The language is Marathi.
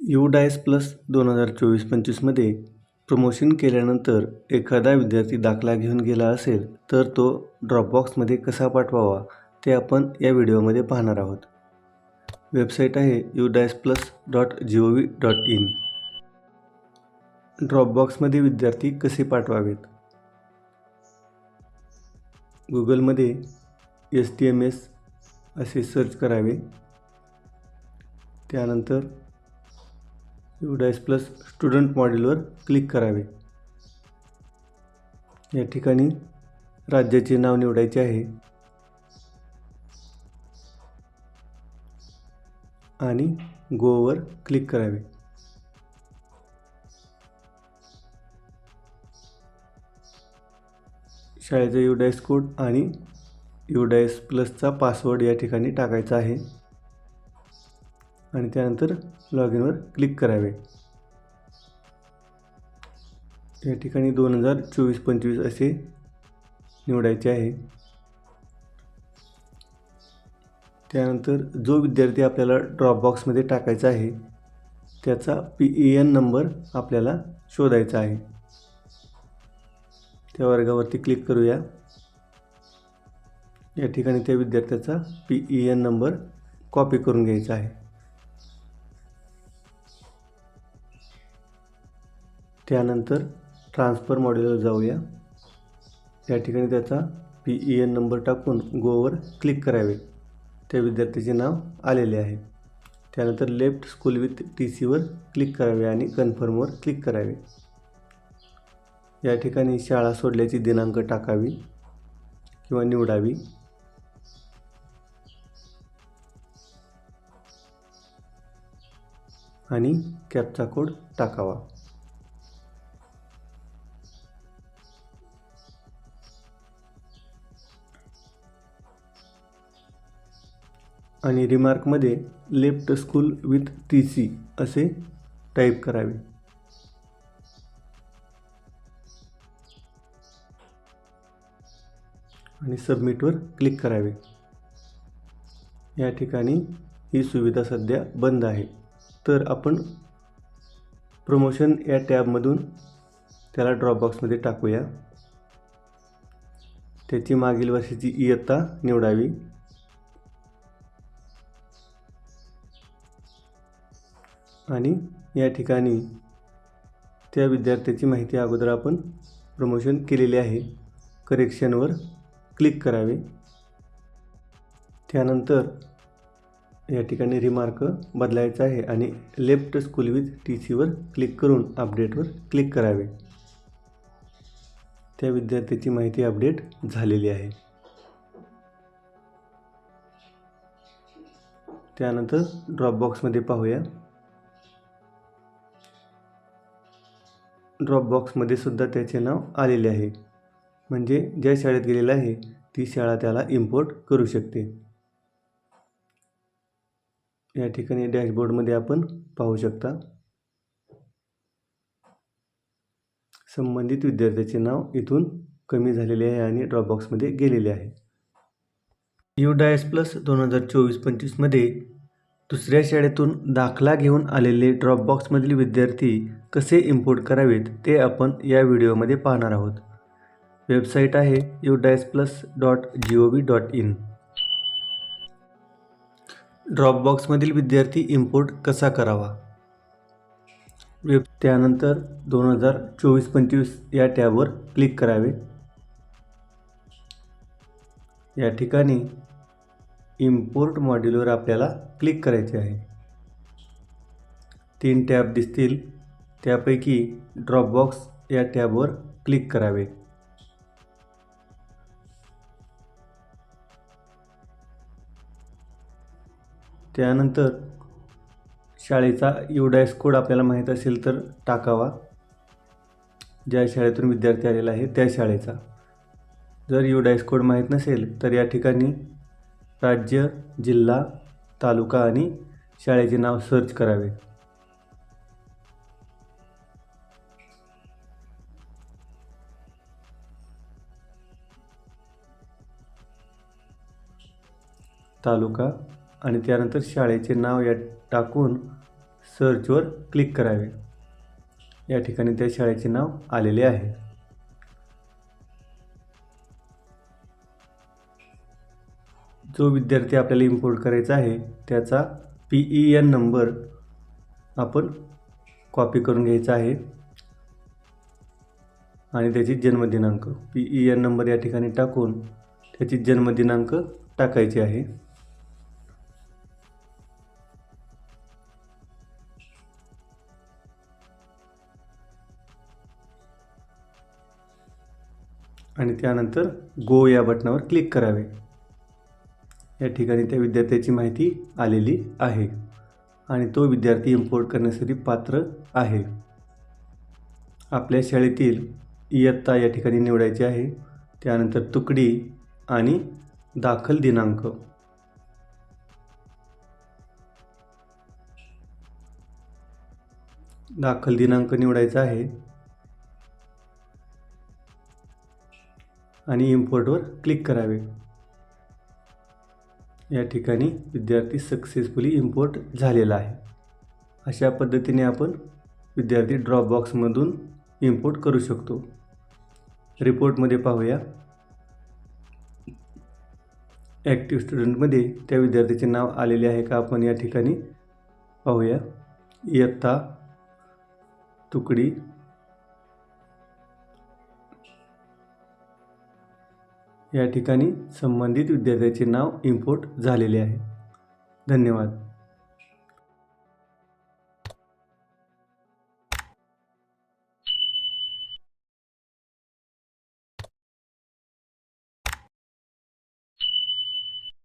यू डायस प्लस दोन हजार चोवीस पंचवीसमध्ये प्रमोशन केल्यानंतर एखादा विद्यार्थी दाखला घेऊन गेला असेल तर तो ड्रॉपबॉक्समध्ये कसा पाठवावा ते आपण या व्हिडिओमध्ये पाहणार आहोत. वेबसाईट आहे UDISE plus dot G O V dot in. ड्रॉपबॉक्समध्ये विद्यार्थी कसे पाठवावेत? गुगलमध्ये एस टी एम एस असे सर्च करावे. त्यानंतर युडायस प्लस स्टुडंट मॉडेलवर क्लिक करावे. या ठिकाणी राज्याचे नाव निवडायचे आहे. आणि गोवर क्लिक करावे. शाळेचा युडायस कोड आणि युडायस प्लसचा पासवर्ड या ठिकाणी टाकायचा आहे. आणि त्यानंतर लॉग इनवर क्लिक करावे. या ठिकाणी दोन हजार चोवीस पंचवीस असे निवडायचे आहे. त्यानंतर जो विद्यार्थी आपल्याला ड्रॉपबॉक्समध्ये टाकायचा आहे त्याचा पी ई एन नंबर आपल्याला शोधायचा आहे. त्या वर्गावरती क्लिक करूया. या ठिकाणी त्या विद्यार्थ्याचा P E N number copy करून घ्यायचा आहे. त्यानंतर ट्रान्सफर मॉडेलवर जाऊया. या ठिकाणी त्याचा पी ई एन नंबर टाकून गोवर क्लिक करावे. त्या विद्यार्थ्याचे नाव आलेले आहे. त्यानंतर लेफ्ट स्कूल विथ टी सीवर क्लिक करावे आणि कन्फर्मवर क्लिक करावे. या ठिकाणी शाळा सोडल्याची दिनांक टाकावी किंवा निवडावी. आणि कॅपचा कोड टाकावा. आणि रिमार्कमध्ये left school with T C असे टाईप करावे. आणि सबमिटवर क्लिक करावे. या ठिकाणी ही सुविधा सध्या बंद आहे. तर आपण प्रमोशन या टॅबमधून त्याला ड्रॉपबॉक्समध्ये टाकूया. त्याची मागील वर्षाची इयत्ता निवडावी. आणि या ठिकाणी त्या विद्यार्थ्याची माहिती अगोदर आपण प्रमोशन केलेली आहे. करेक्शनवर क्लिक करावे. त्यानंतर या ठिकाणी रिमार्क बदलायचा आहे आणि लेफ्ट स्कूल विथ टी सीवर क्लिक करून अपडेटवर क्लिक करावे. त्या विद्यार्थ्याची माहिती अपडेट झालेली आहे. त्यानंतर ड्रॉपबॉक्समध्ये पाहूया. ड्रॉपबॉक्समध्ये सुद्धा त्याचे नाव आलेले आहे. म्हणजे ज्या शाळेत गेलेलं आहे ती शाळा त्याला इम्पोर्ट करू शकते. या ठिकाणी डॅशबोर्डमध्ये आपण पाहू शकता. संबंधित विद्यार्थ्याचे नाव इथून कमी झालेले आहे आणि ड्रॉपबॉक्समध्ये गेलेले आहे. यू डायस प्लस दोन हजार चोवीस पंचवीसमध्ये दुसऱ्या शाळेतून दाखला घेऊन आलेले ड्रॉपबॉक्समधील विद्यार्थी कसे इम्पोर्ट करावेत ते आपण या व्हिडिओमध्ये पाहणार आहोत. वेबसाईट आहे UDISE plus dot G O V dot in ड्रॉपबॉक्समधील विद्यार्थी इम्पोर्ट कसा करावा? वेब त्यानंतर दोन हजार चोवीस पंचवीस या टॅबवर क्लिक करावे. या ठिकाणी इम्पोर्ट मॉड्यूलवर आपल्याला क्लिक करायचे आहे. तीन टॅब दिसतील. त्यापैकी ड्रॉपबॉक्स या टॅबवर क्लिक करावे. त्यानंतर शाळेचा युडायस कोड आपल्याला माहीत असेल तर टाकावा. ज्या शाळेतून विद्यार्थी आलेला आहे त्या शाळेचा. जर युडायस कोड माहीत नसेल तर या ठिकाणी राज्य जिल्हा तालुका आणि शाळेचे नाव सर्च करावे. तालुका आणि त्यानंतर शाळेचे नाव या टाकून सर्चवर क्लिक करावे. या ठिकाणी त्या शाळेचे नाव आलेले आहे. जो विद्यार्थी आपल्याला इम्पोर्ट करायचा आहे त्याचा पी ई एन नंबर आपण कॉपी करून घ्यायचा आहे. आणि त्याची जन्मदिनांक पी ई एन नंबर या ठिकाणी टाकून त्याची जन्मदिनांक टाकायची आहे. आणि त्यानंतर गो या बटनावर क्लिक करावे. या ठिकाणी त्या विद्यार्थ्याची माहिती आलेली आहे. आणि तो विद्यार्थी इम्पोर्ट करण्यासाठी पात्र आहे. आपल्या शाळेतील इयत्ता या ठिकाणी निवडायची आहे. त्यानंतर तुकडी आणि दाखल दिनांक. दाखल दिनांक निवडायचा आहे. आणि इम्पोर्टवर क्लिक करावे. या ठिकाणी विद्यार्थी सक्सेसफुली इम्पोर्ट झालेला आहे. अशा पद्धतीने आपण विद्यार्थी ड्रॉपबॉक्समधून इम्पोर्ट करू शकतो. रिपोर्टमध्ये पाहूया. ॲक्टिव्ह स्टुडंटमध्ये त्या विद्यार्थ्याचे नाव आलेले आहे का आपण या ठिकाणी पाहूया. इयत्ता तुकडी या ठिकाणी संबंधित विद्यार्थ्याचे नाव इम्पोर्ट झालेले आहे. धन्यवाद.